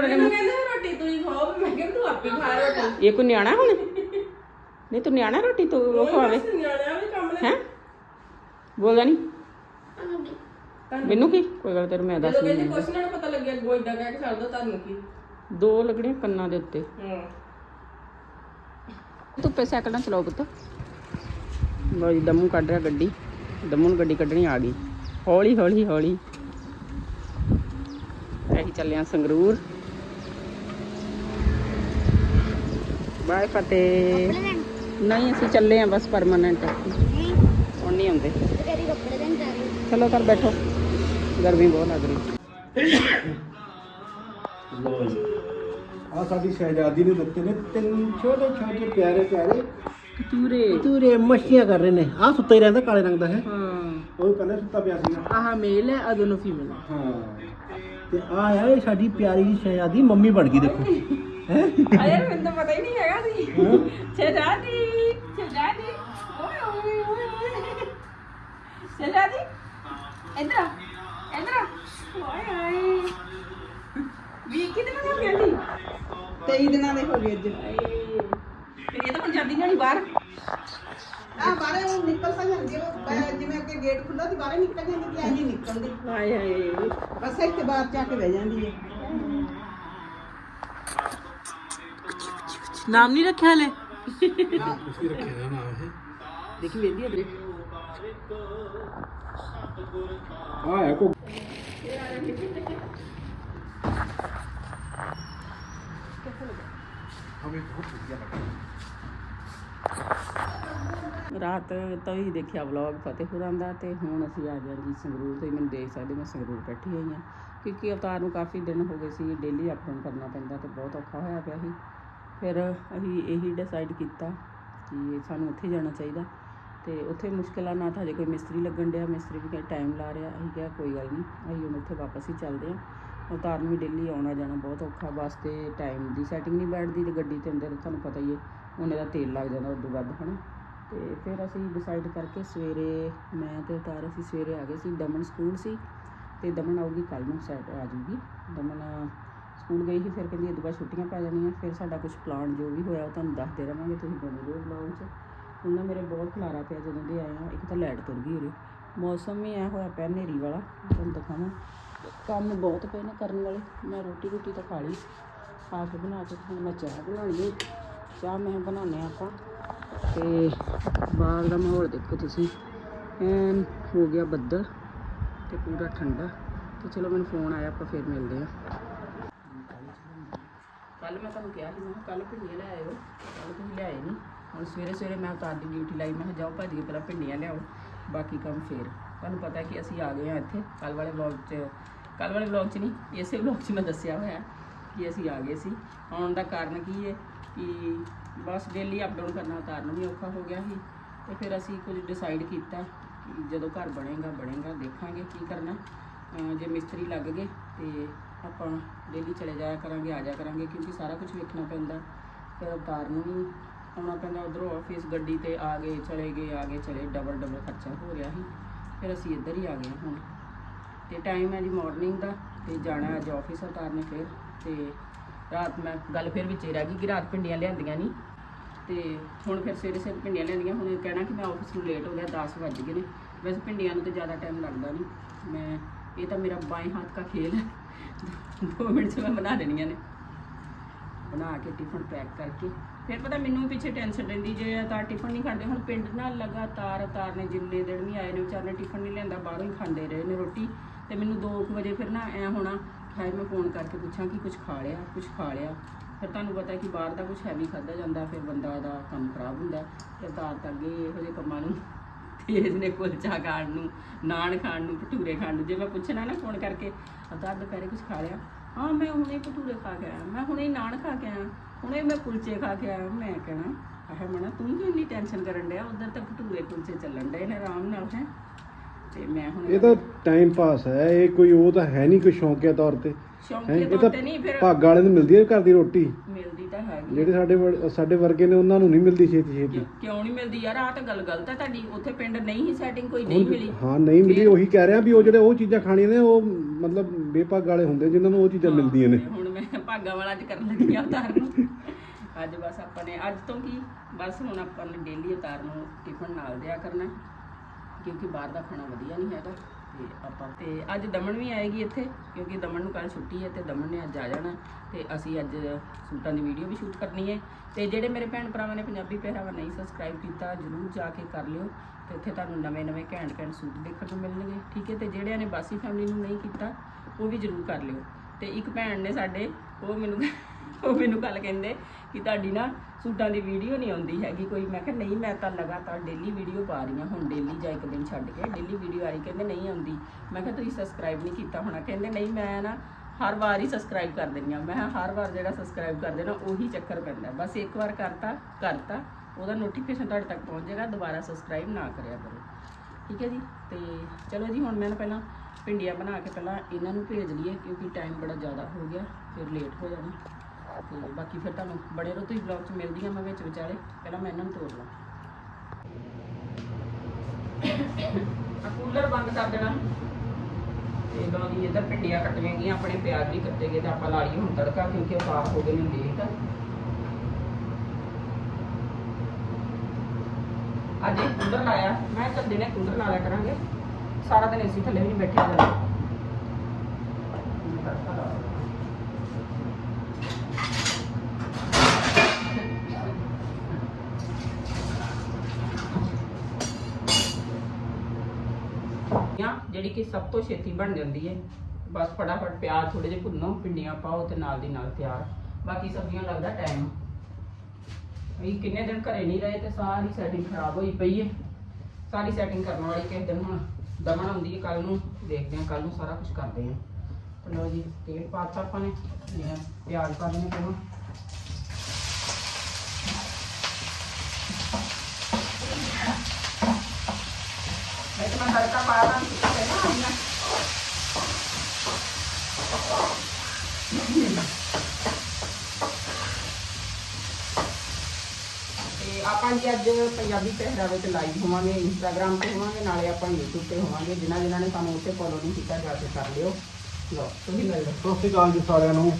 ਮੈਨੂੰ ਕਹਿੰਦੇ ਰੋਟੀ ਤੂੰ ਹੀ ਖਾਓ। ਮੈਂ ਕਿਹਾ ਤੂੰ ਆਪੇ ਖਾ ਰੋਟੀ ਇਹ ਕੋਈ ਨਿਆਣਾ ਹੁਣ? ਨਹੀਂ ਤੂੰ ਨਿਆਣਾ ਰੋਟੀ ਤੂੰ ਉਹ ਖਵਾਵੇ ਨਿਆਣਿਆਂ ਵੀ ਕੰਮ ਲੈ ਹੈ? ਬੋਲਦਾ ਨਹੀਂ ਮੈਨੂੰ ਕੀ? ਕੋਈ ਗੱਲ ਤੇਰੇ ਮੈਂ ਦੱਸ ਜਦੋਂ ਕਹਿੰਦੇ ਕੁਛ ਨਾ ਪਤਾ ਲੱਗਿਆ ਗੋ ਇਦਾਂ ਕਹਿ ਕੇ ਛੱਡ ਦੋ ਤੁਹਾਨੂੰ ਕੀ? ਦੋ ਲੱਗਣੀਆਂ ਕੰਨਾਂ ਦੇ ਉੱਤੇ। ਹਾਂ। ਧੁੱਪੇ ਸਾਈਕਲ ਨਾਲ ਚਲਾਓ ਪੁੱਤ। ਲਓ ਜੀ ਦਮੂ ਕੱਢ ਰਿਹਾ ਗੱਡੀ। ਦਮੂ ਨੂੰ ਗੱਡੀ ਕੱਢਣੀ ਆ ਗਈ। ਹੌਲੀ ਹੌਲੀ ਹੌਲੀ। ਅਸੀਂ ਚੱਲੇ ਹਾਂ ਸੰਗਰੂਰ। ਬਾਏ ਫਤਿਹ ਨਹੀਂ ਅਸੀਂ ਚੱਲੇ ਹਾਂ ਬਸ ਪਰਮਾਨੈਂਟ ਹੁਣ ਨਹੀਂ ਆਉਂਦੇ। ਚਲੋ ਕਰ ਬੈਠੋ। ਗਰਮੀ ਬਹੁਤ ਲੱਗ ਰਹੀ। ਆ ਸਾਡੀ ਸ਼ਹਿਜ਼ਾਦੀ ਨੂੰ ਦਿੱਤੇ ਨੇ ਤਿੰਨ ਛੋਟੇ ਛੋਟੇ ਪਿਆਰੇ ਪਿਆਰੇ ਤੂਰੇ ਤੂਰੇ ਮੱਛੀਆਂ ਕਰ ਰਹੇ ਨੇ। ਆ ਸੁੱਤਾ ਹੀ ਰਹਿੰਦਾ ਕਾਲੇ ਰੰਗ ਦਾ ਹੈ। ਹਾਂ। ਉਹ ਪਹਿਲਾਂ ਸੁੱਤਾ ਪਿਆ ਸੀਗਾ। ਆਹ ਮੇਲ ਹੈ ਅਦੋਂ ਨੂੰ ਫੀਮੇਲ ਹਾਂ। ਤੇ ਆ ਆ ਇਹ ਸਾਡੀ ਪਿਆਰੀ ਸ਼ਹਿਜ਼ਾਦੀ ਮੰਮੀ ਬਣ ਗਈ ਦੇਖੋ। ਹੈ ਅਰੇ ਮੈਨੂੰ ਤਾਂ ਪਤਾ ਹੀ ਨਹੀਂ ਹੈਗਾ ਸੀ ਸ਼ਹਿਜ਼ਾਦੀ ਸ਼ਹਿਜ਼ਾਦੀ ਓਏ ਓਏ ਓਏ ਓਏ। ਸ਼ਹਿਜ਼ਾਦੀ ਇੱਧਰ ਆ, ਇੱਧਰ ਆ। ਓਏ ਓਏ ਵੀ ਕਿਤੇ ਮੈਂ ਹੋ ਗਿਆ ਸੀ? 23 ਦਿਨਾਂ ਦੇ ਹੋ ਗਏ ਅੱਜ। ਫਿਰ ਇਹ ਤਾਂ ਪੰਜਾਬੀ ਨਹੀਂ ਬਾਹਰ। ਆ ਬਾਹਰ ਉਹ ਨਿਕਲ ਤਾਂ ਜਾਂਦੀ ਆ, ਉਹ ਬ- ਜਿਵੇਂ ਅੱਗੇ ਗੇਟ ਖੁੱਲ੍ਹਾ ਸੀ ਬਾਹਰ ਨਿਕਲ ਜਾਂਦੀ ਤੇ ਐਂ ਨਹੀਂ ਨਿਕਲਦੀ। ਹਾਏ ਹਾਏ। ਬਸ ਇੱਥੇ ਬਾਹਰ ਜਾ ਕੇ ਬਹਿ ਜਾਂਦੀ ਹੈ ਨਾਮ ਨਹੀਂ ਰੱਖਿਆ ਹਲੇ? ਤੁਸੀਂ ਰੱਖਿਆ ਨਾ ਨਾਮ ਇਹ ਦੇਖੀ ਵੇਂਦੀ ਅਦਰੇ ਆ ਹੈ ਕੋ ਹਮੇ ਬਹੁਤ ਵਧੀਆ ਲੱਗਾ ਰਾਤ ਤੋਂ ਹੀ ਦੇਖਿਆ ਵਲੌਗ ਫਤਿਹਪੁਰਾਂ ਦਾ ਤੇ ਹੁਣ ਅਸੀਂ ਆ ਗਏ ਜੀ ਸੰਗਰੂਰ ਤੇ ਮੈਨੂੰ ਦੇਖ ਸਕਦੇ ਮੈਂ ਸੰਗਰੂਰ ਬੈਠੀ ਹੋਈ ਹਾਂ। ਕਿਉਂਕਿ ਅਵਤਾਰ ਨੂੰ ਕਾਫੀ ਦਿਨ ਹੋ ਗਏ ਸੀ ਡੇਲੀ ਅਪ ਕਰਨਾ ਪੈਂਦਾ ਤੇ ਬਹੁਤ ਔਖਾ ਹੋਇਆ ਪਿਆ ਸੀ। ਫਿਰ ਅਸੀਂ ਇਹੀ ਡਿਸਾਈਡ ਕੀਤਾ ਕਿ ਸਾਨੂੰ ਉੱਥੇ ਜਾਣਾ ਚਾਹੀਦਾ। ਤੇ ਉੱਥੇ ਮੁਸ਼ਕਿਲਾਂ ਨਾ ਤਾਂ ਹਜੇ ਕੋਈ ਮਿਸਤਰੀ ਲੱਗਣ ਡਿਆ, ਮਿਸਤਰੀ ਵੀ ਟਾਈਮ ਲਾ ਰਿਹਾ। ਅਸੀਂ ਕਿਹਾ ਕੋਈ ਗੱਲ ਨਹੀਂ, ਅਸੀਂ ਹੁਣ ਉੱਥੇ ਵਾਪਸ ਹੀ ਚੱਲਦੇ ਹਾਂ। ਉਤਾਰਨ ਵੀ ਡੇਲੀ ਆਉਣਾ ਜਾਣਾ ਬਹੁਤ ਔਖਾ, ਬੱਸ ਤੇ ਟਾਈਮ ਦੀ ਸੈਟਿੰਗ ਨਹੀਂ ਬੈਠਦੀ ਤੇ ਗੱਡੀ ਤੇ ਅੰਦਰ ਤੁਹਾਨੂੰ ਪਤਾ ਹੀ ਹੈ, ਉਹਨੇ ਦਾ ਤੇਲ ਲੱਗ ਜਾਂਦਾ ਉਦੋਂ ਵੱਧ, ਹਨਾ। ਤੇ ਫਿਰ ਅਸੀਂ ਡਿਸਾਈਡ ਕਰਕੇ ਸਵੇਰੇ ਮੈਂ ਤੇ ਅਵਤਾਰ ਅਸੀਂ ਸਵੇਰੇ ਆ ਗਏ ਸੀ, ਦਮਨ ਸਕੂਲ ਸੀ। ਤੇ ਦਮਨ ਆਊਗੀ ਕੱਲ ਨੂੰ ਸੈਟ ਆ ਜੂਗੀ ਦਮਨ ਸਕੂਲ ਗਈ ਸੀ, ਫਿਰ ਕਹਿੰਦੀ ਇਹ ਬਾਅਦ ਛੁੱਟੀਆਂ ਪੈ ਜਾਣੀਆਂ, ਫਿਰ ਸਾਡਾ ਕੁਝ ਪਲਾਨ ਜੋ ਵੀ ਹੋਇਆ ਉਹ ਤੁਹਾਨੂੰ ਦੱਸਦੇ ਰਵਾਂਗੇ, ਤੁਸੀਂ ਬਣੇ ਰਹੋ ਵਲੌਗ 'ਚ। ਉਹਨਾਂ ਮੇਰੇ ਬਹੁਤ ਖਲਾਰਾ ਪਿਆ ਜਦੋਂ ਦੇ ਆਏ ਆ ਇੱਕ ਤਾਂ ਲਾਈਟ ਤੁਰ ਗਈ ਉਰੇ। ਮੌਸਮ ਵੀ ਐ ਹੋਇਆ ਪਿਆ, ਹਨੇਰੀ ਵਾਲਾ, ਤੁਹਾਨੂੰ ਦਿਖਾਵਾਂ। ਕੰਮ ਬਹੁਤ ਪਏ ਨੇ ਕਰਨ ਵਾਲੇ, ਮੈਂ ਰੋਟੀ ਰੋਟੀ ਤਾਂ ਖਾ ਲਈ। ਖਾ ਕੇ ਬਣਾ ਕੇ ਹੁਣ ਮੈਂ ਚਾਹ ਬਣਾਉਣੀ ਹੈ ਚਾਹ ਮੈਂ ਬਣਾਉਂਦੇ ਹਾਂ ਆਪਾਂ। ਤੇ ਬਾਹਰ ਦਾ ਮਾਹੌਲ ਦੇਖੋ ਤੁਸੀਂ। ਐਨ ਹੋ ਗਿਆ ਬੱਦਲ ਤੇ ਪੂਰਾ ਠੰਡਾ। ਤੇ ਚਲੋ ਮੈਨੂੰ ਫੋਨ ਆਇਆ, ਆਪਾਂ ਫਿਰ ਮਿਲਦੇ ਆ ਕੱਲ ਮੈਂ ਤੁਹਾਨੂੰ ਕਿਹਾ ਸੀ, ਮੈਂ ਕੱਲ ਭਿੰਡੀਆਂ ਲੈ ਆਇਓ। ਕੱਲ ਤੁਸੀਂ ਲਿਆਏ ਨਹੀਂ ਹੁਣ ਸਵੇਰੇ ਸਵੇਰੇ ਮੈਂ ਉਤਾਰ ਦੀ ਡਿਊਟੀ ਲਾਈ, ਮੈਂ ਕਿਹਾ ਜਾਓ ਭੱਜ ਕੇ ਪਹਿਲਾਂ ਭਿੰਡੀਆਂ ਲਿਆਓ, ਬਾਕੀ ਕੰਮ ਫੇਰ। ਤੁਹਾਨੂੰ ਪਤਾ ਕਿ ਅਸੀਂ ਆ ਗਏ ਹਾਂ ਇੱਥੇ ਕੱਲ ਵਾਲੇ ਵਲੌਗ 'ਚ ਕੱਲ ਵਾਲੇ ਵਲੌਗ 'ਚ ਨਹੀਂ ਇਸੇ ਵਲੌਗ 'ਚ ਮੈਂ ਦੱਸਿਆ ਹੋਇਆ ਕਿ ਅਸੀਂ ਆ ਗਏ ਸੀ। ਆਉਣ ਦਾ ਕਾਰਨ ਕੀ ਹੈ ਕਿ ਬਸ ਡੇਲੀ ਅਪ ਡਾਊਨ ਕਰਨਾ ਉਤਾਰਨ ਵੀ ਔਖਾ ਹੋ ਗਿਆ ਸੀ, ਤੇ ਫਿਰ ਅਸੀਂ ਕੁਝ ਡਿਸਾਈਡ ਕੀਤਾ ਕਿ ਜਦੋਂ ਘਰ ਬਣੇਗਾ ਬਣੇਗਾ, ਦੇਖਾਂਗੇ ਕੀ ਕਰਨਾ। ਜੇ ਮਿਸਤਰੀ ਲੱਗ ਗਏ ਤੇ ਆਪਾਂ ਡੇਲੀ ਚਲੇ ਜਾਇਆ ਕਰਾਂਗੇ, ਆ ਜਾਇਆ ਕਰਾਂਗੇ, ਕਿਉਂਕਿ ਸਾਰਾ ਕੁਝ ਵੇਖਣਾ ਪੈਂਦਾ। ਫਿਰ ਅਵਤਾਰ ਨੂੰ ਵੀ ਆਉਣਾ ਪੈਂਦਾ, ਉਧਰੋਂ ਆਫਿਸ ਗੱਡੀ ਤੇ ਆ ਗਏ, ਚਲੇ ਗਏ, ਆ ਗਏ, ਚਲੇ ਡਬਲ ਡਬਲ ਖਰਚਾ ਹੋ ਰਿਹਾ ਸੀ। ਫਿਰ ਅਸੀਂ ਇੱਧਰ ਹੀ ਆ ਗਏ ਹੁਣ। ਤੇ ਟਾਈਮ ਹੈ ਜੀ ਮਾਰਨਿੰਗ ਦਾ, ਤੇ ਜਾਣਾ ਅੱਜ ਆਫਿਸ ਅਵਤਾਰ ਨੇ ਫਿਰ, ਤੇ ਰਾਤ ਮੈਂ ਗੱਲ ਫਿਰ ਵਿੱਚ ਹੀ ਰਹਿ ਗਈ ਕਿ ਰਾਤ ਭਿੰਡੀਆਂ ਲਿਆਂਦੀਆਂ ਨਹੀਂ ਤੇ ਹੁਣ ਫਿਰ ਸਵੇਰੇ ਸਵੇਰੇ ਭਿੰਡੀਆਂ ਲਿਆਂਦੀਆਂ, ਹੁਣ ਕਹਿਣਾ ਕਿ ਮੈਂ ਆਫਿਸ ਨੂੰ ਲੇਟ ਹੋ ਗਿਆ 10 ਵੱਜ ਗਏ ਨੇ। ਵੈਸੇ ਭਿੰਡੀਆਂ ਨੂੰ ਤੇ ਜ਼ਿਆਦਾ ਟਾਈਮ ਲੱਗਦਾ ਨਹੀਂ ਮੈਂ, ਇਹ ਤਾਂ ਮੇਰਾ ਬਾਈ ਹੱਥ ਦਾ ਖੇਲ ਹੈ। ਦੋ ਮਿੰਟ 'ਚ ਮੈਂ ਬਣਾ ਦੇਣੀਆਂ ਨੇ। ਬਣਾ ਕੇ ਟਿਫਨ ਪੈਕ ਕਰਕੇ। ਫਿਰ ਪਤਾ ਮੈਨੂੰ ਪਿੱਛੇ ਟੈਨਸ਼ਨ ਰਹਿੰਦੀ, ਜੇ ਤਾਂ ਟਿਫਨ ਨਹੀਂ ਖਾਂਦੇ। ਹੁਣ ਪਿੰਡ ਨਾਲ ਲਗਾਤਾਰ ਤਾਰ ਨੇ ਜਿੰਨੇ ਦਿਨ ਵੀ ਆਏ ਨੇ, ਵਿਚਾਰ ਨੇ ਟਿਫਨ ਨਹੀਂ ਲੈਂਦਾ ਬਾਹਰੋਂ ਹੀ ਖਾਂਦੇ ਰਹੇ ਨੇ ਰੋਟੀ। ਤੇ ਮੈਨੂੰ 2 ਵਜੇ ਫਿਰ ਨਾ ਐ ਹੋਣਾ, ਹਾਏ ਮੈਂ ਫੋਨ ਕਰਕੇ ਪੁੱਛਾਂ ਕਿ ਕੁਝ ਖਾ ਲਿਆ ਕੁਝ ਖਾ ਲਿਆ। ਫਿਰ ਤੁਹਾਨੂੰ ਪਤਾ ਕਿ ਬਾਹਰ ਦਾ ਕੁਝ ਹੈਵੀ ਖਾਦਾ ਜਾਂਦਾ, ਫਿਰ ਬੰਦਾ ਦਾ ਕੰਮ ਖਰਾਬ ਹੁੰਦਾ। ਤੇ ਤਾਰ ਤਾਂ ਅੱਗੇ ਇਹੋ ਜਿਹੇ ਕੰਮਾਂ ਨੂੰ ਤੇਜ਼ ਨੇ ਕੁਲਚਾ ਖਾਣ ਨੂੰ ਨਾਨ ਖਾਣ ਨੂੰ ਭਟੂਰੇ ਖਾਣ ਨੂੰ ਜੇ ਮੈਂ ਪੁੱਛਣਾ ਨਾ ਫੋਨ ਕਰਕੇ ਅਤਾਰ ਦੁਪਹਿਰੇ ਕੁਝ ਖਾ ਲਿਆ। ਹਾਂ ਮੈਂ ਹੁਣੇ ਭਟੂਰੇ ਖਾ ਕੇ ਆਇਆ ਮੈਂ ਹੁਣੇ ਨਾਨ ਖਾ ਕੇ ਆਇਆ ਹੁਣੇ ਮੈਂ ਕੁਲਚੇ ਖਾ ਕੇ ਆਇਆ। ਮੈਂ ਕਹਿਣਾ ਆਹ ਮਣਾ ਤੂੰ ਕਿਉਂ ਇੰਨੀ ਟੈਨਸ਼ਨ ਕਰਨ ਡਿਆ? ਉਧਰ ਤਾਂ ਭਟੂਰੇ ਕੁਲਚੇ ਚੱਲਣ ਡਏ ਨੇ ਆਰਾਮ ਨਾਲ ਹੈ। ਤੇ ਮੈਂ ਹੁਣ ਇਹ ਤਾਂ ਟਾਈਮ ਪਾਸ ਹੈ ਇਹ ਕੋਈ ਉਹ ਤਾਂ ਹੈ ਨਹੀਂ ਕੋਈ ਸ਼ੌਂਕਿਆ ਤੌਰ ਤੇ। ਹੈਂ, ਸ਼ੌਂਕੀ ਇਹ ਤੌਰ ਤਾਂ ਨਹੀਂ ਫਿਰ ਭਾਗ ਵਾਲੇ ਨੂੰ ਮਿਲਦੀ ਹੈ ਘਰ ਦੀ ਰੋਟੀ। ਤਾਂ ਹੈਗੀ ਜਿਹੜੇ ਸਾਡੇ ਵਰ- ਸਾਡੇ ਵਰਗੇ ਨੇ ਉਹਨਾਂ ਨੂੰ ਨਹੀਂ ਮਿਲਦੀ ਛੇਤੀ ਛੇਤੀ। ਕਿਉਂ- ਨਹੀਂ ਮਿਲਦੀ ਯਾਰ? ਆਹ ਤਾਂ ਗੱਲ ਗਲਤ ਹੈ ਤੁਹਾਡੀ। ਉੱਥੇ ਪਿੰਡ ਨਹੀਂ ਹੀ ਸੈਟਿੰਗ ਕੋਈ ਨਹੀਂ ਮਿਲੀ। ਹਾਂ ਨਹੀਂ ਮਿਲੀ। ਉਹੀ ਕਹਿ ਰਿਹਾ ਵੀ ਉਹ ਜਿਹੜੇ ਉਹ ਚੀਜ਼ਾਂ ਖਾਣੀਆਂ ਨੇ ਉਹ ਮਤਲਬ ਬੇਪੱਗ ਵਾਲੇ ਹੁੰਦੇ ਜਿਨ੍ਹਾਂ ਨੂੰ ਉਹ ਚੀਜ਼ਾਂ ਮਿਲਦੀਆਂ ਨੇ। ਹੁਣ ਮੈਂ ਭਾਗਾ ਵਾਲਾ ਅੱਜ ਕਰਨ ਲੱਗੀ ਆ ਉਤਾਰ ਨੂੰ। ਅੱਜ ਬਸ ਆਪਾਂ ਨੇ ਅੱਜ ਤੋਂ ਕੀ? ਬਸ ਹੁਣ ਆਪਾਂ ਨੇ ਡੇਲੀ ਉਤਾਰ ਨੂੰ ਟਿਫਨ ਨਾਲ ਦਿਆ ਕਰਨਾ ਕਿਉਂਕਿ ਬਾਹਰ ਦਾ ਖਾਣਾ ਵਧੀਆ ਨਹੀਂ ਹੈਗਾ। ਤੇ ਆਪਾਂ ਤੇ ਅੱਜ ਦਮਨ ਵੀ ਆਏਗੀ ਇੱਥੇ, ਕਿਉਂਕਿ ਦਮਨ ਨੂੰ ਕੱਲ ਛੁੱਟੀ ਹੈ ਤੇ ਦਮਨ ਨੇ ਅੱਜ ਆ ਜਾਣਾ। ਤੇ ਅਸੀਂ ਅੱਜ ਸੂਟਾਂ ਦੀ ਵੀਡੀਓ ਵੀ ਸ਼ੂਟ ਕਰਨੀ ਹੈ। ਤੇ ਜਿਹੜੇ ਮੇਰੇ ਭੈਣ ਭਰਾਵਾਂ ਨੇ ਪੰਜਾਬੀ ਪਹਿਰਾਵਾ ਨਹੀਂ ਸਬਸਕ੍ਰਾਈਬ ਕੀਤਾ, ਜਰੂਰ ਜਾ ਕੇ ਕਰ ਲਿਓ। ਤੇ ਉੱਥੇ ਤੁਹਾਨੂੰ ਨਵੇਂ-ਨਵੇਂ ਘੈਂਟ-ਘੈਂਟ ਸੂਟ ਦੇਖਣ ਨੂੰ ਮਿਲਣਗੇ, ਠੀਕ ਹੈ? ਤੇ ਜਿਹੜਿਆਂ ਨੇ ਬਾਸੀ ਫੈਮਿਲੀ ਨੂੰ ਨਹੀਂ ਕੀਤਾ, ਉਹ ਵੀ ਜਰੂਰ ਕਰ ਲਿਓ। ਤੇ ਇੱਕ ਭੈਣ ਨੇ ਸਾਡੇ, ਉਹ ਮੈਨੂੰ ਉਹ ਮੈਨੂੰ ਕੱਲ ਕਹਿੰਦੇ ਕਿ ਤੁਹਾਡੀ ਨਾ ਸੂਟਾਂ ਦੀ ਵੀਡੀਓ ਨਹੀਂ ਆਉਂਦੀ ਹੈਗੀ। ਕੋਈ ਮੈਂ ਕਿਹਾ, ਨਹੀਂ, ਮੈਂ ਤਾਂ ਲਗਾਤਾਰ ਡੇਲੀ ਵੀਡੀਓ ਪਾ ਰਹੀ ਹਾਂ। ਹੁਣ ਡੇਲੀ ਜਾਂ ਇੱਕ ਦਿਨ ਛੱਡ ਕੇ ਡੇਲੀ ਵੀਡੀਓ ਆ ਰਹੀ। ਕਹਿੰਦੇ, ਨਹੀਂ ਆਉਂਦੀ। ਮੈਂ ਕਿਹਾ, ਤੁਸੀਂ ਸਬਸਕ੍ਰਾਈਬ ਨਹੀਂ ਕੀਤਾ ਹੋਣਾ। ਕਹਿੰਦੇ, ਨਹੀਂ, ਮੈਂ ਨਾ ਹਰ ਵਾਰ ਹੀ ਸਬਸਕ੍ਰਾਈਬ ਕਰ ਦਿੰਦੀ ਹਾਂ। ਮੈਂ ਹਰ ਵਾਰ ਜਿਹੜਾ ਸਬਸਕ੍ਰਾਈਬ ਕਰ ਦੇਣਾ ਉਹੀ ਚੱਕਰ ਪੈਂਦਾ। ਬਸ ਇੱਕ ਵਾਰ ਕਰਤਾ ਕਰਤਾ। ਉਹਦਾ ਨੋਟੀਫਿਕੇਸ਼ਨ ਤੁਹਾਡੇ ਤੱਕ ਪਹੁੰਚ ਜਾਏਗਾ। ਦੁਬਾਰਾ ਸਬਸਕ੍ਰਾਈਬ ਨਾ ਕਰਿਆ ਕਰੋ। ਠੀਕ ਹੈ ਜੀ? ਤੇ ਚਲੋ ਜੀ, ਹੁਣ ਮੈਂ ਨਾ ਪਹਿਲਾਂ ਭਿੰਡੀਆਂ ਬਣਾ ਕੇ ਪਹਿਲਾਂ ਇਹਨਾਂ ਨੂੰ ਭੇਜ ਲਈਏ ਕਿਉਂਕਿ ਟਾਈਮ ਬੜਾ ਜ਼ਿਆਦਾ ਹੋ ਗਿਆ, ਫਿਰ ਲੇਟ ਹੋ ਜਾਣਾ। ਤੇ ਬਾਕੀ ਫਿਰ ਤੁਹਾਨੂੰ ਬੜੇ ਰੋ ਤੁਸੀਂ ਵਲੌਗ 'ਚ ਮਿਲਦੀ ਆ ਮੈਂ ਵਿੱਚ ਵਿਚਾਲੇ, ਪਹਿਲਾਂ ਮੈਂ ਇਹਨਾਂ ਨੂੰ ਤੋੜ ਲਾਂ। ਆ ਕੂਲਰ ਬੰਦ ਕਰ ਦੇਣਾ। ਤੇ ਲਓ ਇੱਧਰ ਭਿੰਡੀਆਂ ਕੱਟੀਆਂ ਗਈਆਂ, ਆਪਣੇ ਪਿਆਜ਼ ਵੀ ਕੱਟੇ ਗਏ ਤੇ ਆਪਾਂ ਲਾ ਲਈਏ ਹੁਣ ਤੜਕਾ ਕਿਉਂਕਿ ਉਹ ਸਾਫ਼ ਹੋ ਗਏ ਨੇ ਲੇਟ ਅੱਜ ਇਹ ਕੂਲਰ ਲਾਇਆ, ਮੈਂ ਚੱਲ ਦਿਨੇ ਕੂਲਰ ਲਾ ਲਿਆ ਕਰਾਂਗੇ। ਸਾਰਾ ਦਿਨ ਏਸੀ ਥੱਲੇ ਵੀ ਨਹੀਂ ਬੈਠੇ ਜਾਂਦਾ ਆ ਜਿਹੜੀ ਕਿ ਸਭ ਤੋਂ ਛੇਤੀ ਬਣ ਜਾਂਦੀ ਹੈ। ਬਸ ਫਟਾਫਟ ਪਿਆਜ਼ ਥੋੜੇ ਜਿਹੇ ਭੁੰਨੋ, ਭਿੰਡੀਆਂ ਪਾਓ ਤੇ ਨਾਲ ਦੀ ਨਾਲ ਤਿਆਰ। ਬਾਕੀ ਸਬਜ਼ੀਆਂ ਲੱਗਦਾ ਟਾਈਮ ਵੀ ਕਿੰਨੇ ਦਿਨ ਘਰੇ ਨਹੀਂ ਰਹੇ ਤੇ ਸਾਰੀ ਸੈਟਿੰਗ ਖਰਾਬ ਹੋਈ ਪਈ ਹੈ। ਸਾਰੀ ਸੈਟਿੰਗ ਕਰਨ ਵਾਲੀ ਕਿਸੇ ਦਿਨ ਹੁਣ ਦਮਨ ਆਉਂਦੀ ਹੈ ਕੱਲ ਨੂੰ, ਦੇਖਦੇ ਹਾਂ ਕੱਲ ਨੂੰ ਸਾਰਾ ਕੁਝ ਕਰਦੇ ਹਾਂ। ਤੇ ਜੀ, ਤੇਲ ਪਾਤਾ ਆਪਾਂ ਨੇ ਪਿਆਜ਼ ਪਾ ਦੇਣੇ ਪਹਿਲਾਂ ਮੈਂ ਤਾਂ ਆਪਾਂ ਜੀ ਅੱਜ ਪੰਜਾਬੀ ਪਹਿਰਾਵੇ ਤੇ ਲਾਈਵ ਹੋਵਾਂਗੇ ਇੰਸਟਾਗ੍ਰam ਤੇ ਹੋਵਾਂਗੇ ਨਾਲੇ ਆਪਾਂ YouTube ਤੇ ਹੋਵਾਂਗੇ ਜਿਨ੍ਹਾਂ ਜਿਨ੍ਹਾਂ ਨੇ ਸਾਨੂੰ ਉੱਥੇ ਫੋਲੋ ਨਹੀਂ ਕੀਤਾ ਜਾ ਕੇ ਕਰ ਲਿਓ। ਲਓ ਤੁਸੀਂ ਮਿਲ ਲਓ। ਸਤਿ ਸ਼੍ਰੀ ਅਕਾਲ ਜੀ ਸਾਰਿਆਂ ਨੂੰ।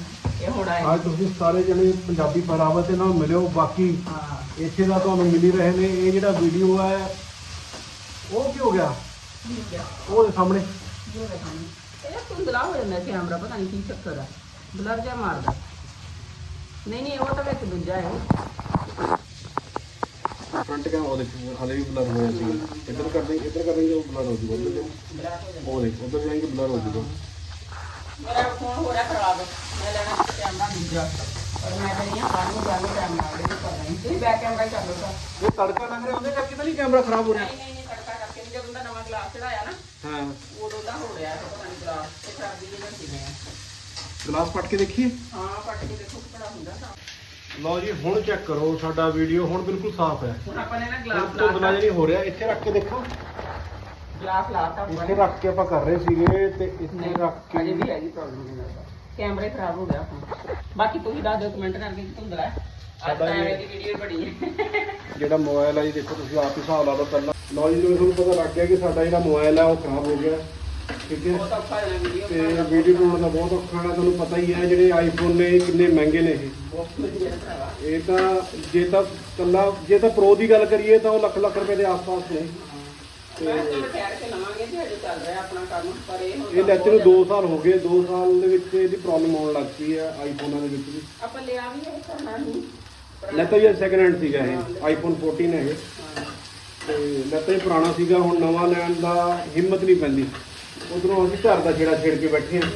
ਇਹ ਹੁਣ ਆਏ। ਅੱਜ ਤੁਸੀਂ ਸਾਰੇ ਜਣੇ ਪੰਜਾਬੀ ਪਹਿਰਾਵਾ ਤੇ ਨਾਲ ਮਿਲਿਓ ਬਾਕੀ ਹਾਂ। ਇੱਥੇ ਦਾ ਤੁਹਾਨੂੰ ਮਿਲ ਹੀ ਰਹੇ ਨੇ। ਇਹ ਜਿਹੜਾ ਵੀਡੀਓ ਹੈ ਉਹ ਕੀ ਹੋ ਗਿਆ? ਠੀਕ ਹੈ ਉਹਦੇ ਸਾਹਮਣੇ। ਜੋ ਰੱਖਾਂਗੇ ਇਹ ਧੁੰਦਲਾ ਹੋ ਜਾਂਦਾ ਕੈਮਰਾ ਪਤਾ ਨਹੀਂ ਕੀ ਚੱਕਰ ਆ। ਬਲਰ ਜਿਹਾ ਮਾਰਦਾ। ਨਹੀਂ ਨਹੀਂ ਉਹ ਤਾਂ ਵਿੱਚ ਦੂਜਾ ਹੈ। ਫਰੰਟ ਕੈਮ ਉਹ ਦੇਖੋ ਹਲੇ ਵੀ ਬਲਰ ਹੋਇਆ ਸੀ ਇੱਧਰ ਕਰਦੇ ਇੱਧਰ ਕਰਾਂਗੇ ਉਹ ਬਲਰ ਹੋ ਜੂਗਾ। ਉਹ ਦੇਖ ਉੱਧਰ ਜਾਏਂਗੇ ਬਲਰ ਹੋ ਜੂਗਾ। ਮੇਰਾ ਫੋਨ ਹੋ ਰਿਹਾ ਖਰਾਬ। ਮੈਂ ਲੈਣਾ ਸੀ ਕੈਮਰਾ ਦੂਜਾ। ਪਰ ਮੈਂ ਕਹਿੰਦੀ ਹਾਂ ਸਾਨੂੰ ਜਾਨੂੰ ਕੈਮਰਾ ਦੇ ਕਰ ਰਹੀ ਤੁਸੀਂ ਬੈਕ ਕੈਮਰਾ ਹੀ ਕਰ ਲਓ ਤਾਂ ਇਹ ਤੜਕਾ ਲੱਗ ਰਿਹਾ ਉਹਦੇ ਕਰਕੇ ਤਾਂ ਨਹੀਂ ਕੈਮਰਾ ਖਰਾਬ ਹੋ ਰਿਹਾ। ਜਦੋਂ ਦਾ ਨਵਾਂ ਗਲਾਸ ਚੜਾਇਆ ਨਾ ਹਾਂ। ਉਦੋਂ ਦਾ ਹੋ ਰਿਹਾ ਹੈ ਪਤਾ ਨਹੀਂ ਗਲਾਸ ਤੇ ਖਰਾਬੀ ਜਿਹੀ ਲੱਗੀ ਨੇ ਗਲਾਸ ਪਟ ਕੇ ਦੇਖੀਏ। ਹਾਂ ਪੱਟ ਕੇ ਦੇਖੋ ਕਿਹੜਾ ਹੁੰਦਾ ਤਾਂ ਲਓ ਜੀ ਹੁਣ ਚੈੱਕ ਕਰੋ ਸਾਡਾ ਵੀਡੀਓ ਹੁਣ ਬਿਲਕੁਲ ਸਾਫ਼ ਹੈ। ਹੁਣ ਆਪਾਂ ਨੇ ਨਾ ਗਲਾਸ ਧੁੰਦਲਾ ਲਾਤਾ। ਜਿਹੜੀ ਹੋ ਰਿਹਾ ਇੱਥੇ ਰੱਖ ਕੇ ਦੇਖੋ। ਗਲਾਸ ਲਾਤਾ ਇੱਥੇ। ਰੱਖ ਕੇ ਆਪਾਂ ਕਰ ਰਹੇ ਸੀਗੇ ਤੇ ਇੱਥੇ ਰੱਖ ਅਜੇ ਕੇ ਵੀ ਹੈਗੀ। ਪ੍ਰੋਬਲਮ ਕੈਮਰੇ ਖਰਾਬ ਹੋ ਗਿਆ ਹੁਣ ਬਾਕੀ ਤੁਸੀਂ ਦੱਸ ਦਿਓ ਕਮੈਂਟ ਕਰਕੇ ਕਿ ਧੁੰਦਲਾ ਹੈ। ਅੱਜ ਸਾਡਾ ਦੀ ਵੀਡੀਓ ਬਣੀ ਹੈ। ਜਿਹੜਾ ਮੋਬਾਈਲ ਹੈ ਜੀ ਦੇਖੋ ਤੁਸੀਂ ਆਪ ਹੀ ਹਿਸਾਬ ਲਾ ਲਓ ਪਹਿਲਾਂ। ਲਓ ਜੀ ਜਿਵੇਂ ਤੁਹਾਨੂੰ ਪਤਾ ਲੱਗ ਗਿਆ ਕਿ ਸਾਡਾ ਜਿਹੜਾ ਮੋਬਾਈਲ ਹੈ ਉਹ ਖਰਾਬ ਹੋ ਗਿਆ। ਠੀਕ ਹੈ? ਬਹੁਤ ਔਖਾ ਵੀਡੀਓ ਤੇ ਵੀਡੀਓ ਬਣਾਉਣ। ਦਾ ਬਹੁਤ ਔਖਾ ਹੈ ਤੁਹਾਨੂੰ ਪਤਾ ਹੀ ਹੈ ਜਿਹੜੇ ਆਈਫੋਨ ਨੇ ਇਹ ਕਿੰਨੇ ਮਹਿੰਗੇ ਨੇ ਇਹ। ਇਹ ਤਾਂ ਜੇ ਤਾਂ ਕੱਲਾ ਜੇ ਤਾਂ ਪ੍ਰੋ ਦੀ ਗੱਲ ਕਰੀਏ ਤਾਂ ਉਹ ਲੱਖ ਲੱਖ ਰੁਪਏ ਦੇ ਆਸ-ਪਾਸ ਨੇ। ਮੈਂ ਤਾਂ ਠਹਿਰ ਕੇ ਲਵਾਂਗੇ ਤੇ ਹਜੇ ਚੱਲ ਰਿਹਾ ਆਪਣਾ ਕੰਮ ਪਰ ਇਹ ਹੁਣ ਇਹ ਲੈਤੇ ਨੂੰ 2 ਸਾਲ ਹੋ ਗਏ 2 ਸਾਲ ਦੇ ਵਿੱਚ ਇਹਦੀ ਪ੍ਰੋਬਲਮ ਆਉਣ ਲੱਗ ਪਈ ਹੈ ਆਈਫੋਨਾਂ ਦੇ ਵਿੱਚ ਵੀ। ਆਪਾਂ ਲਿਆ ਵੀ ਇਹ ਕਰਨਾ ਨਹੀਂ ਲੈਤਾ ਵੀ ਸੈਕੰਡ ਹੈਂਡ ਸੀਗਾ ਇਹ ਆਈਫੋਨ 14 ਹੈ ਇਹ। ਤੇ ਲੈਤਾ ਪੁਰਾਣਾ ਸੀਗਾ ਹੁਣ ਨਵਾਂ ਲੈਣ ਦਾ ਹਿੰਮਤ ਨਹੀਂ ਪੈਂਦੀ। ਉਧਰੋਂ ਅਸੀਂ ਘਰ ਦਾ ਛੇੜਾ ਛੇੜ ਕੇ ਬੈਠੇ ਹਾਂ।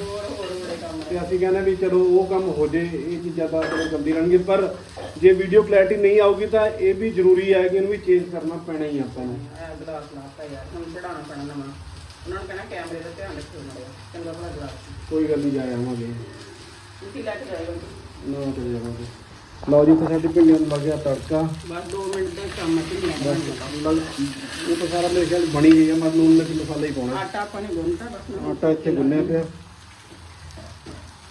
ਤੇ ਅਸੀਂ ਕਹਿੰਦੇ ਵੀ ਚਲੋ ਉਹ ਕੰਮ ਹੋ ਜੇ ਇਹ ਚੀਜ਼ਾਂ ਤਾਂ ਚਲੋ ਚੱਲਦੀ ਰਹਿਣਗੇ ਪਰ ਜੇ ਵੀਡੀਓ ਕਲੈਰਿਟੀ ਨਹੀਂ ਆਊਗੀ ਤਾਂ ਇਹ ਵੀ ਜ਼ਰੂਰੀ ਹੈ ਕਿ ਇਹਨੂੰ ਵੀ ਚੇਂਜ ਕਰਨਾ ਪੈਣਾ ਹੀ ਆਪਾਂ ਨੂੰ। ਐ ਗਲਾਸ ਲਾਤਾ ਯਾਰ ਹੁਣ ਚੜਾਉਣਾ ਪੈਣਾ ਨਵਾਂ। ਉਹਨਾਂ ਨੂੰ ਕਹਿਣਾ ਕੈਮਰੇ ਦਾ ਧਿਆਨ ਰੱਖਿਓ ਮੜਿਆ ਚੰਗਾ ਭਲਾ ਗਲਾਸ। ਕੋਈ ਗੱਲ ਨਹੀਂ ਜਾ ਆਵਾਂਗੇ। ਤੁਸੀਂ ਲੈ ਕੇ ਜਾਇਓ। ਨਾ ਚਲੇ ਜਾਵਾਂਗੇ। ਲਓ ਜੀ ਤੇ ਸਾਡੀ ਭਿੰਡੀਆਂ ਨੂੰ ਲੱਗ ਗਿਆ ਤੜਕਾ। ਬਸ 2 ਮਿੰਟ ਦੇ ਕੰਮ ਤੇ ਨਹੀਂ ਬਸ ਲੱਗ- ਇਹ ਤਾਂ ਸਾਰਾ ਮੇਰੇ ਖਿਆਲ ਬਣੀ ਗਈ ਆ ਮਤਲਬ ਨੂਨ ਮਿਰਚ ਮਸਾਲਾ ਹੀ ਪਾਉਣਾ। ਆਟਾ ਆਪਾਂ ਨੇ ਗੁੰਨਤਾ ਬਸ ਆਟਾ ਇੱਥੇ ਗੁੰਨਿਆ ਪਿਆ।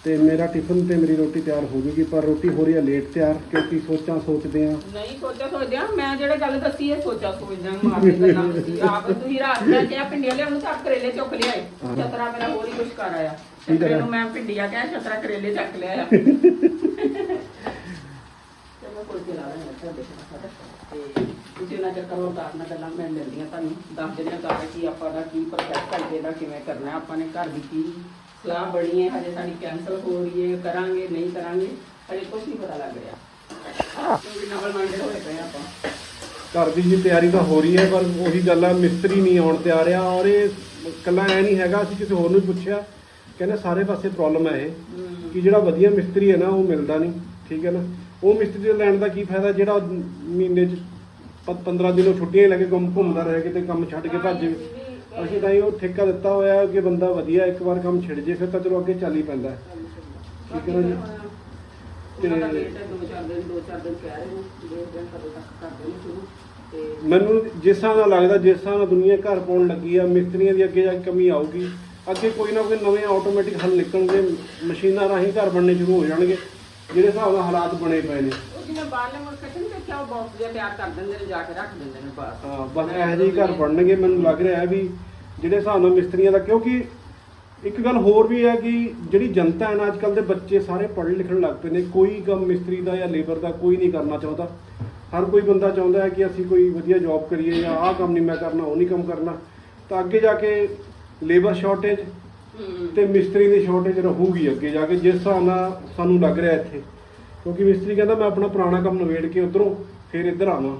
ਤੇ ਮੇਰਾ ਟਿਫਨ ਤੇ ਮੇਰੀ ਰੋਟੀ ਤਿਆਰ ਹੋ ਜੂਗੀ ਪਰ ਰੋਟੀ ਹੋ ਰਹੀ ਹੈ ਲੇਟ ਤਿਆਰ ਕਿਉਂਕਿ ਸੋਚਾਂ ਸੋਚਦੇ ਆ ਨਹੀਂ ਸੋਚਿਆ ਸੋਚਿਆ ਮੈਂ ਜਿਹੜੇ ਗੱਲ ਦੱਸੀ ਹੈ ਸੋਚਿਆ ਸੋਚਦਾ ਮਾਰ ਕੇ ਗੱਲਾਂ ਦੱਸੀ। ਆਪ ਤੁਸੀਂ ਰਾਤ ਮੈਂ ਕਿਹਾ ਪਿੰਡੀਆਂ ਲਿਆਉਣ ਤਾਂ ਕਰੇਲੇ ਚੁੱਕ ਲਿਆਏ। ਛਤਰਾ ਮੇਰਾ ਹੋਰ ਹੀ ਕੁਛ ਕਰ ਆਇਆ? ਛਤਰੇ ਨੂੰ ਮੈਂ ਪਿੰਡੀਆਂ ਕਿਹਾ ਛਤਰਾ ਕਰੇਲੇ ਚੱਕ ਲਿਆ ਚਲੋ ਕੋਈ ਚਲਾ ਰਿਹਾ ਹੈ ਦੇਖਣਾ ਸਾਡਾ ਤੇ ਤੁਸੀਂ ਉਹਨਾਂ ਚੱਕਰ ਉਹ ਕਾਰਨ ਗੱਲਾਂ ਮੈਂ ਲੈਂਦੀਆਂ ਤੁਹਾਨੂੰ ਦੱਸ ਦਿੰਦੇ ਹਾਂ ਕਰ ਕੀ ਆਪਾਂ ਦਾ ਕੀ ਪ੍ਰੋਸੈਸ ਕਰਦੇ ਦਾ ਕਿਵੇਂ ਕਰਨਾ ਹੈ। ਆਪਾਂ ਨੇ ਘਰ ਦੀ ਕੀ ਸਲਾਹ ਬਣੀ ਹੈ ਹਜੇ ਸਾਡੀ ਕੈਂਸਲ ਹੋ ਰਹੀ ਹੈ ਕਰਾਂਗੇ ਨਹੀਂ ਕਰਾਂਗੇ ਹਜੇ ਕੁਝ ਨਹੀਂ ਪਤਾ ਲੱਗ ਰਿਹਾ। ਕਿਉਂਕਿ ਨਵਲ ਮੰਡੇ ਹੋਏ ਪਏ ਆਪਾਂ। ਘਰ ਦੀ ਜੀ ਤਿਆਰੀ ਤਾਂ ਹੋ ਰਹੀ ਹੈ ਪਰ ਉਹੀ ਗੱਲ ਆ ਮਿਸਤਰੀ ਨਹੀਂ ਆਉਣ ਤੇ ਆ ਰਿਹਾ ਔਰ ਇਹ ਕੱਲਾ ਐ ਨਹੀਂ ਹੈਗਾ ਅਸੀਂ ਕਿਸੇ ਹੋਰ ਨੂੰ ਪੁੱਛਿਆ ਕਹਿੰਦੇ ਸਾਰੇ ਪਾਸੇ ਪ੍ਰੋਬਲਮ ਹੈ ਇਹ। ਕਿ ਜਿਹੜਾ ਵਧੀਆ ਮਿਸਤਰੀ ਹੈ ਨਾ ਉਹ ਮਿਲਦਾ ਨਹੀਂ ਠੀਕ ਹੈ ਨਾ? ਉਹ ਮਿਸਤਰੀ ਦੇ ਲੈਣ ਦਾ ਕੀ ਫਾਇਦਾ ਜਿਹੜਾ ਮਹੀਨੇ 'ਚ 15 ਦਿਨੋਂ ਛੁੱਟੀਆਂ ਹੀ ਲੈ ਕੇ ਘੁੰਮ ਘੁੰਮਦਾ ਰਹੇ ਕਿਤੇ ਕੰਮ ਛੱਡ ਕੇ ਭੱਜ ਜਾਵੇ ਅਸੀਂ ਤਾਂ ਇਹ ਉਹ ਠੇਕਾ ਦਿੱਤਾ ਹੋਇਆ ਹੈ ਕਿ ਬੰਦਾ ਵਧੀਆ ਇੱਕ ਵਾਰ ਕੰਮ ਛਿੜ ਜੇ ਫਿਰ ਤਾਂ ਚਲੋ ਅੱਗੇ ਚੱਲ ਹੀ ਪੈਂਦਾ ਹੈ। ਠੀਕ ਹੈ ਨਾ ਜੀ? ਉਹਨਾਂ ਦਾ ਵੇਟ ਹੈ ਦੋ ਚਾਰ ਦਿਨ ਦੋ ਚਾਰ ਦਿਨ ਕਹਿ ਰਹੇ ਨੇ ਦੇਖਦੇ ਹਾਂ ਕਦੋਂ ਤੱਕ ਕਰਦੇ ਨੇ ਸ਼ੁਰੂ ਤੇ ਮੈਨੂੰ ਜਿਸ ਹਿਸਾਬ ਨਾਲ ਲੱਗਦਾ ਜਿਸ ਹਿਸਾਬ ਨਾਲ ਦੁਨੀਆ ਘਰ ਪਾਉਣ ਲੱਗੀ ਆ ਮਿਸਤਰੀਆਂ ਦੀ ਅੱਗੇ ਜਾ ਕੇ ਕਮੀ ਆਊਗੀ ਅੱਗੇ ਕੋਈ ਨਾ ਕੋਈ ਨਵੇਂ ਆਟੋਮੈਟਿਕ ਹੱਲ ਨਿਕਲਣਗੇ ਮਸ਼ੀਨਾਂ ਰਾਹੀਂ ਘਰ ਬਣਨੇ ਸ਼ੁਰੂ ਹੋ ਜਾਣਗੇ। ਜਿਹੜੇ ਹਿਸਾਬ ਨਾਲ ਹਾਲਾਤ ਬਣੇ ਪਏ ਨੇ। ਉਹ ਜਿਵੇਂ ਬਾਹਰਲੇ ਮੁਲਕ ਚ ਨਹੀਂ ਦੇਖਿਆ ਉਹ ਬਾਕਸ ਜਿਹਾ ਤਿਆਰ ਕਰ ਦਿੰਦੇ ਨੇ ਜਾ ਕੇ ਰੱਖ ਦਿੰਦੇ ਨੇ ਬਾਹਰ ਹਾਂ, ਬਸ ਇਹੋ ਜਿਹੇ ਹੀ ਘਰ ਬਣਨਗੇ ਮੈਨੂੰ ਲੱਗ ਰਿਹਾ ਹੈ ਵੀ ਜਿਹੜੇ ਹਿਸਾਬ ਨਾਲ ਮਿਸਤਰੀਆਂ ਦਾ ਕਿਉਂਕਿ ਇੱਕ ਗੱਲ ਹੋਰ ਵੀ ਹੈ ਕਿ ਜਿਹੜੀ ਜਨਤਾ ਹੈ ਨਾ ਅੱਜ ਕੱਲ ਦੇ ਬੱਚੇ ਸਾਰੇ ਪੜ੍ਹਨ ਲਿਖਣ ਲੱਗ ਪਏ ਨੇ ਕੋਈ ਕੰਮ ਮਿਸਤਰੀ ਦਾ ਜਾਂ ਲੇਬਰ ਦਾ ਕੋਈ ਨਹੀਂ ਕਰਨਾ ਚਾਹੁੰਦਾ। ਹਰ ਕੋਈ ਬੰਦਾ ਚਾਹੁੰਦਾ ਹੈ ਕਿ ਅਸੀਂ ਕੋਈ ਵਧੀਆ ਜੌਬ ਕਰੀਏ ਜਾਂ ਆਹ ਕੰਮ ਨਹੀਂ ਮੈਂ ਕਰਨਾ ਉਹ ਨਹੀਂ ਕੰਮ ਕਰਨਾ। ਤਾਂ ਅੱਗੇ ਜਾ ਕੇ ਲੇਬਰ ਸ਼ਾਰਟੇਜ ਤੇ ਮਿਸਤਰੀ ਦੀ ਸ਼ਾਰਟੇਜ ਰਹੂਗੀ ਅੱਗੇ ਜਾ ਕੇ, ਜਿਸ ਹਿਸਾਬ ਨਾਲ ਸਾਨੂੰ ਲੱਗ ਰਿਹਾ ਇੱਥੇ। ਕਿਉਂਕਿ ਮਿਸਤਰੀ ਕਹਿੰਦਾ, ਮੈਂ ਆਪਣਾ ਪੁਰਾਣਾ ਕੰਮ ਨਵੇੜ ਕੇ ਉਧਰੋਂ ਫਿਰ ਇੱਧਰ ਆਵਾਂ।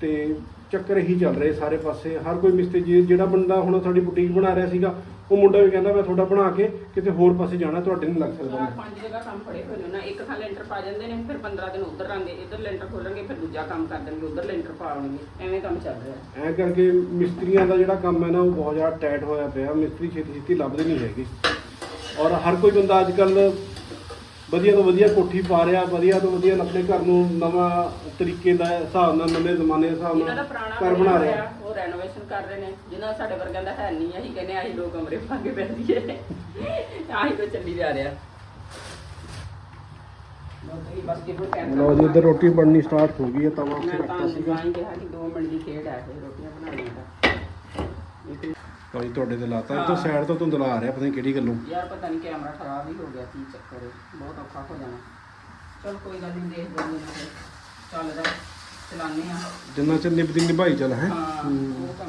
ਤੇ ਚੱਕਰ ਇਹੀ ਚੱਲ ਰਹੇ ਸਾਰੇ ਪਾਸੇ। ਹਰ ਕੋਈ ਮਿਸਤਰੀ, ਜੀ- ਜਿਹੜਾ ਬੰਦਾ ਹੁਣ ਸਾਡੀ ਬੁਟੀਕ ਬਣਾ ਰਿਹਾ ਸੀਗਾ ਉਹ ਮੁੰਡਾ ਵੀ ਕਹਿੰਦਾ ਮੈਂ ਤੁਹਾਡਾ ਬਣਾ ਕੇ ਕਿਤੇ ਹੋਰ ਪਾਸੇ ਜਾਣਾ ਤੁਹਾਡੇ ਨਹੀਂ ਲੱਗ ਸਕਦਾ ਚਾਰ ਪੰਜ ਜਗ੍ਹਾ ਕੰਮ ਫੜੇ ਹੋਏ ਨੇ ਨਾ ਇੱਕ ਥਾਂ ਲੈਂਟਰ ਪਾ ਜਾਂਦੇ ਨੇ ਫਿਰ 15 ਦਿਨ ਉਧਰ ਆਂਦੇ ਇੱਧਰ ਲੈਂਟਰ ਖੋਲਣਗੇ ਫਿਰ ਦੂਜਾ ਕੰਮ ਕਰ ਦੇਣਗੇ ਉਧਰ ਲੈਂਟਰ ਪਾਉਣਗੇ ਐਵੇਂ ਕੰਮ ਚੱਲ ਰਿਹਾ। ਐਂ ਕਰਕੇ ਮਿਸਤਰੀਆਂ ਦਾ ਜਿਹੜਾ ਕੰਮ ਹੈ ਨਾ ਉਹ ਬਹੁਤ ਜ਼ਿਆਦਾ ਟਾਈਟ ਹੋਇਆ ਪਿਆ ਮਿਸਤਰੀ ਛੇਤੀ ਛੇਤੀ ਲੱਭਦੇ ਨਹੀਂ ਹੈਗੇ। ਔਰ ਹਰ ਕੋਈ ਬੰਦਾ ਅੱਜ ਕੱਲ ਵਧੀਆ ਤੋਂ ਵਧੀਆ ਕੋਠੀ ਪਾ ਰਿਹਾ ਵਧੀਆ ਤੋਂ ਵਧੀਆ ਆਪਣੇ ਘਰ ਨੂੰ ਨਵਾਂ ਤਰੀਕੇ ਦਾ ਹਿਸਾਬ ਨਾਲ ਨਵੇਂ ਜ਼ਮਾਨੇ ਦੇ ਹਿਸਾਬ ਨਾਲ ਘਰ ਬਣਾ ਰਿਹਾ। ਉਹ ਰੈਨੋਵੇਸ਼ਨ ਕਰ ਰਹੇ ਨੇ ਜਿਨ੍ਹਾਂ ਸਾਡੇ ਵਰਗਿਆਂ ਦਾ ਹੈ ਨਹੀਂ ਅਸੀਂ ਕਹਿੰਦੇ ਆਹੀ ਦੋ ਕਮਰੇ ਪਾ ਕੇ ਬੈਠ ਆਹੀ ਕੋ ਚੱਲੀ ਜਾ ਰਿਹਾ। ਲਓ ਜੀ ਇੱਧਰ ਰੋਟੀ ਬਣਨੀ ਸਟਾਰਟ ਹੋ ਗਈ ਹੈ ਤਵਾ ਮੈਂ ਰੱਖਤਾ ਤਾਂ ਸੀਗਾ। ਹੀ ਕਿਹਾ ਕਿ 2 ਮਿੰਟ ਦੀ ਖੇਡ ਹੈ ਰੋਟੀਆਂ ਬਣਾਉਣੀਆਂ ਦਾ ਭਾਈ ਤੁਹਾਡੇ ਤੇ ਲਾਤਾ। ਹਾਂ। ਤਾਂ ਸਾਈਡ ਤੋਂ ਧੁੰਦਲਾ ਆ ਰਿਹਾ ਪਤਾ ਨਹੀਂ ਕਿਹੜੀ ਗੱਲੋਂ। ਯਾਰ ਪਤਾ ਨਹੀਂ ਕੈਮਰਾ ਖਰਾਬ ਹੀ ਹੋ ਗਿਆ ਕੀ ਚੱਕਰ ਹੈ ਬਹੁਤ ਔਖਾ ਹੋ ਜਾਣਾ। ਚਲ ਕੋਈ ਗੱਲ ਨਹੀਂ ਦੇਖ ਜਾਂਦੇ ਨਾ ਫਿਰ। ਚੱਲਦਾ ਚਲਾਉਂਦੇ ਆ ਜਿੰਨਾ ਚਿਰ ਨਿਭਦੀ ਨਿਭਾਈ ਚੱਲ ਹੈ? ਹਾਂ ਉਹ ਆ।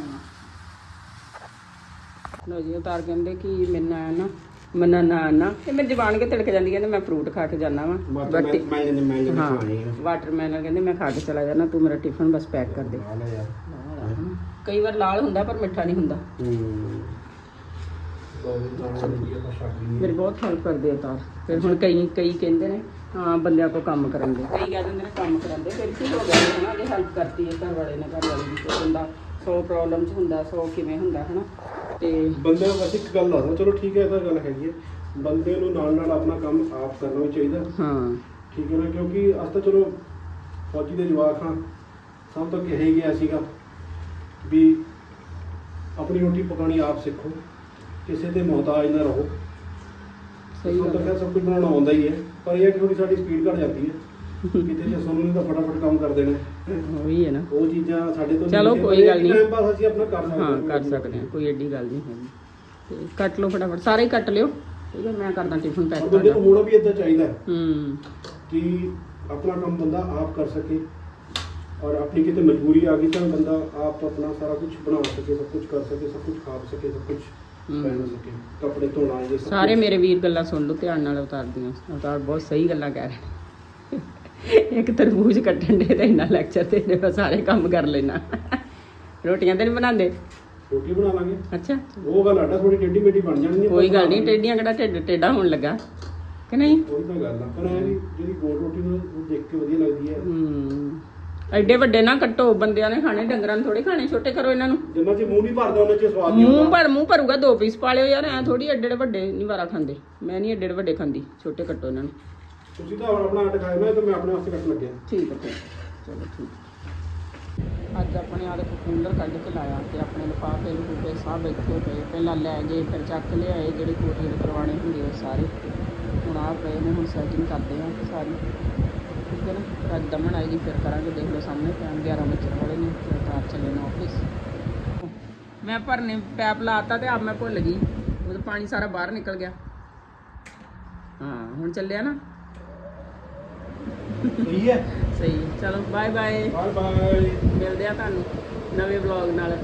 ਲੋ ਜੀ ਉਤਾਰ ਕਹਿੰਦੇ ਕਿ ਮੈਨਾਂ ਨਾ ਮਨਾ ਨਾ ਨਾ ਇਹ ਮੇਰੀ ਜ਼ਬਾਨ ਕੇ ਤਿਲਕ ਜਾਂਦੀ ਕਹਿੰਦੇ ਮੈਂ ਫਰੂਟ ਖਾ ਕੇ ਜਾਣਾ ਵਾ। ਮੈਂ ਮੈਂ ਹਾਂ ਹੈ ਵਾਟਰਮੈਲਨ ਕਹਿੰਦੇ ਮੈਂ ਖਾ ਕੇ ਚਲਾ ਜਾਣਾ ਤੂੰ ਮੇਰਾ ਟਿਫਨ ਬਸ ਪੈਕ ਕਰ ਦੇ। ਆ ਯਾਰ। ਕਈ ਵਾਰ ਲਾਲ ਹੁੰਦਾ ਪਰ ਮਿੱਠਾ ਨਹੀਂ ਹੁੰਦਾ। ਮੇਰੀ ਬਹੁਤ ਹੈਲਪ ਕਰਦੇ ਆ ਤਾਂ ਫਿਰ ਹੁਣ ਕਈ ਕਈ ਕਹਿੰਦੇ ਨੇ ਹਾਂ ਬੰਦਿਆਂ ਕੋ ਕੰਮ ਕਰਨ ਦੇ। ਕਈ ਕਹਿ ਦਿੰਦੇ ਨੇ ਕੰਮ ਕਰਨ ਦੇ ਫਿਰ ਕੀ ਹੋ ਗਿਆ? ਹਨਾ ਜੇ ਹੈਲਪ ਕਰਤੀ ਹੈ ਘਰ ਵਾਲੇ ਨੇ ਘਰ ਵਾਲੇ ਦੀ ਤੇ ਬੰਦਾ 100 ਪ੍ਰੋਬਲਮ ਚ ਹੁੰਦਾ 100 ਕਿਵੇਂ ਹੁੰਦਾ ਹਨਾ? ਤੇ ਬੰਦੇ ਨੂੰ ਬਸ ਇੱਕ ਗੱਲ ਦੱਸਦਾ ਚਲੋ ਠੀਕ ਹੈ ਇਹ ਤਾਂ ਗੱਲ ਹੈਗੀ ਹੈ। ਬੰਦੇ ਨੂੰ ਨਾਲ ਨਾਲ ਆਪਣਾ ਕੰਮ ਆਪ ਕਰਨਾ ਵੀ ਚਾਹੀਦਾ। ਹਾਂ। ਠੀਕ ਹੈ ਨਾ ਕਿਉਂਕਿ ਤਾਂ ਚਲੋ ਫੌਜੀ ਦੇ ਜਵਾਕ ਹਾਂ ਸਭ ਤੋਂ ਕਿਹਾ ਹੀ ਗਿਆ ਸੀਗਾ ਵੀ ਆਪਣੀ ਰੋਟੀ ਪਕਾਣੀ ਆਪ ਸਿੱਖੋ ਕਿਸੇ ਤੇ ਮੁਹਤਾਜ ਨਾ ਰਹੋ। ਸਹੀ ਗੱਲ ਖੈਰ ਸਭ ਕੁਝ ਬਣਾਉਣਾ ਆਉਂਦਾ ਹੀ ਹੈ ਪਰ ਇਹ ਹੈ ਕਿ ਥੋੜੀ ਸਾਡੀ ਸਪੀਡ ਘਟ ਜਾਂਦੀ ਹੈ। ਕਿਤੇ ਜੇ ਸੁਣਨ ਤਾਂ ਫਟਾਫਟ ਕੰਮ ਕਰ ਦੇਣਾ ਉਹੀ ਹੈ ਨਾ। ਉਹ ਚੀਜ਼ਾਂ ਸਾਡੇ ਤੋਂ ਚਲੋ ਕੋਈ ਗੱਲ ਨਹੀਂ। ਟਾਈਮ ਪਾਸ ਅਸੀਂ ਆਪਣਾ ਕਰ ਸਕਦੇ ਹਾਂ ਕਰ ਸਕਦੇ ਹਾਂ। ਕੋਈ ਐਡੀ ਗੱਲ ਨਹੀਂ ਹੈਗੀ। ਤੇ ਕੱਟ ਲਓ ਫਟਾਫਟ। ਸਾਰੇ ਹੀ ਕੱਟ ਲਿਓ। ਠੀਕ ਹੈ ਮੈਂ ਕਰਦਾ ਟਿਫਨ ਪੈਕ ਔਰ ਬੰਦੇ ਨੂੰ ਕਰਦਾ ਹੋਣਾ ਵੀ ਇਦਾਂ ਚਾਹੀਦਾ ਹੈ ਹੂੰ। ਕਿ ਆਪਣਾ ਕੰਮ ਬੰਦਾ ਆਪ ਕਰ ਸਕੇ। ਔਰ ਆਪਣੀ ਕਿਤੇ ਮਜਬੂਰੀ ਆ ਗਈ ਤਾਂ ਬੰਦਾ ਆਪ ਆਪਣਾ ਸਾਰਾ ਕੁਝ ਬਣਾ ਸਕੇ ਸਭ ਕੁਝ ਕਰ ਸਕੇ ਸਭ ਕੁਝ ਖਾ ਸਕੇ ਸਭ ਕੁਝ। ਪਹਿਨ ਸਕੇ ਕੱਪੜੇ ਧੋਣਾ ਇਹ ਸਭ ਸਾਰੇ। ਮੇਰੇ ਵੀਰ ਗੱਲਾਂ ਸੁਣ ਲਓ ਧਿਆਨ ਨਾਲ ਉਤਾਰਦੀਆਂ ਉਤਾਰ ਬਹੁਤ ਸਹੀ ਗੱਲਾਂ ਕਹਿ ਰਹੇ ਨੇ। ਇੱਕ ਤਰਬੂਜ ਕੱਟਣ ਦੇ ਤੇ ਇੰਨਾ ਲੈਕਚਰ ਤੇ ਇਹਨੇ ਮੈਂ ਸਾਰੇ ਕੰਮ ਕਰ ਲੈਣਾ ਰੋਟੀਆਂ ਤੇ ਨਹੀਂ ਬਣਾਉਂਦੇ? ਰੋਟੀ ਬਣਾ ਲਾਂਗੇ। ਅੱਛਾ। ਉਹ ਗੱਲ ਆਡਾ ਥੋੜੀ ਟੇਢੀ ਮੇਢੀ ਬਣ ਜਾਣੀ ਕੋਈ ਗੱਲ ਨਹੀਂ ਟੇਡੀਆਂ ਕਿਹੜਾ ਢਿੱਡ ਟੇਡਾ ਹੋਣ ਲੱਗਾ? ਕਿ ਨਹੀਂ? ਉਹੀ ਤਾਂ ਗੱਲ ਆ ਪਰ ਇਹ ਜਿਹੜੀ ਗੋਲ ਰੋਟੀ ਨੂੰ ਉਹ ਦੇਖ ਕੇ ਵਧੀਆ ਲੱਗਦੀ ਹੈ। ਹੂੰ। ਐਡੇ ਵੱਡੇ ਨਾ ਕੱਟੋ ਬੰਦਿਆਂ ਨੇ ਖਾਣੇ ਡੰਗਰਾਂ ਨੂੰ ਥੋੜੇ ਖਾਣੇ ਛੋਟੇ ਕਰੋ ਇਹਨਾਂ ਨੂੰ। ਜਿੰਨਾ ਚ ਮੂੰਹ ਨਹੀਂ ਭਰਦਾ ਉਹਨਾਂ ਚ ਸਵਾਦ ਨਹੀਂ ਮੂੰਹ ਭਰ ਮੂੰਹ ਭਰੂਗਾ ਦੋ ਪੀਸ ਪਾ ਲਿਓ ਯਾਰ ਐ ਥੋੜੀ ਐਡੇ ਐਡੇ ਵੱਡੇ ਨਹੀਂ ਵਾਰਾ ਖਾਂਦੇ। ਮੈਂ ਨਹੀਂ ਐਡੇ ਐਡੇ ਵੱਡੇ ਖਾਂਦੀ ਛੋਟੇ ਕੱਟੋ ਇਹਨਾਂ ਨੂੰ। ਤੁਸੀਂ ਤਾਂ ਹੁਣ ਆਪਣਾ ਆਟਾ ਖਾਇਆ ਮੈਂ ਤਾਂ ਮੈਂ ਆਪਣੇ ਵਾਸਤੇ ਕੱਟ ਲੱਗਿਆ। ਠੀਕ ਹੈ ਠੀਕ। ਚਲੋ ਠੀਕ ਅੱਜ ਆਪਣੇ ਆਲੇ ਕੂਲਰ ਕੱਢ ਕੇ ਲਾਇਆ ਤੇ ਆਪਣੇ ਲਿਫਾਫੇ ਲਫੂਫੇ ਸਭ ਇੱਥੇ ਪਏ। ਪਹਿਲਾਂ ਲੈ ਗਏ ਫਿਰ ਚੱਕ ਲਿਆਏ ਜਿਹੜੇ ਕੋਟੀਆਂ ਦੇ ਕਰਵਾਣੇ ਹੁੰਦੇ ਉਹ ਸਾਰੇ। ਹੁਣ ਆ ਪਏ ਨੇ ਹੁਣ ਸੈਟਿੰਗ ਕਰਦੇ ਆ ਸਾਰੀ। ਠੀਕ ਹੈ ਨਾ ਫਿਰ ਅੱਜ ਦਮਨ ਆਏਗੀ ਫਿਰ ਕਰਾਂਗੇ ਦੇਖ ਲਓ ਸਾਹਮਣੇ ਟਾਈਮ 11 ਵਜੇ ਵਾਲੇ ਨੇ ਫਿਰ ਕਾਰ ਚੱਲੇ ਨੇ ਆਫਿਸ ਮੈਂ ਭਰਨੇ ਪੈਪ ਲਾਤਾ ਤੇ ਆਪ ਮੈਂ ਭੁੱਲ ਗਈ। ਉਹ ਤਾਂ ਪਾਣੀ ਸਾਰਾ ਬਾਹਰ ਨਿਕਲ ਗਿਆ। ਹਾਂ ਹੁਣ ਚੱਲਿਆ ਨਾ। ਸਹੀ ਹੈ। ਸਹੀ ਚਲੋ ਬਾਏ ਬਾਏ ਬਾਏ ਬਾਏ ਮਿਲਦੇ ਆ ਤੁਹਾਨੂੰ ਨਵੇਂ ਵਲੌਗ ਨਾਲ।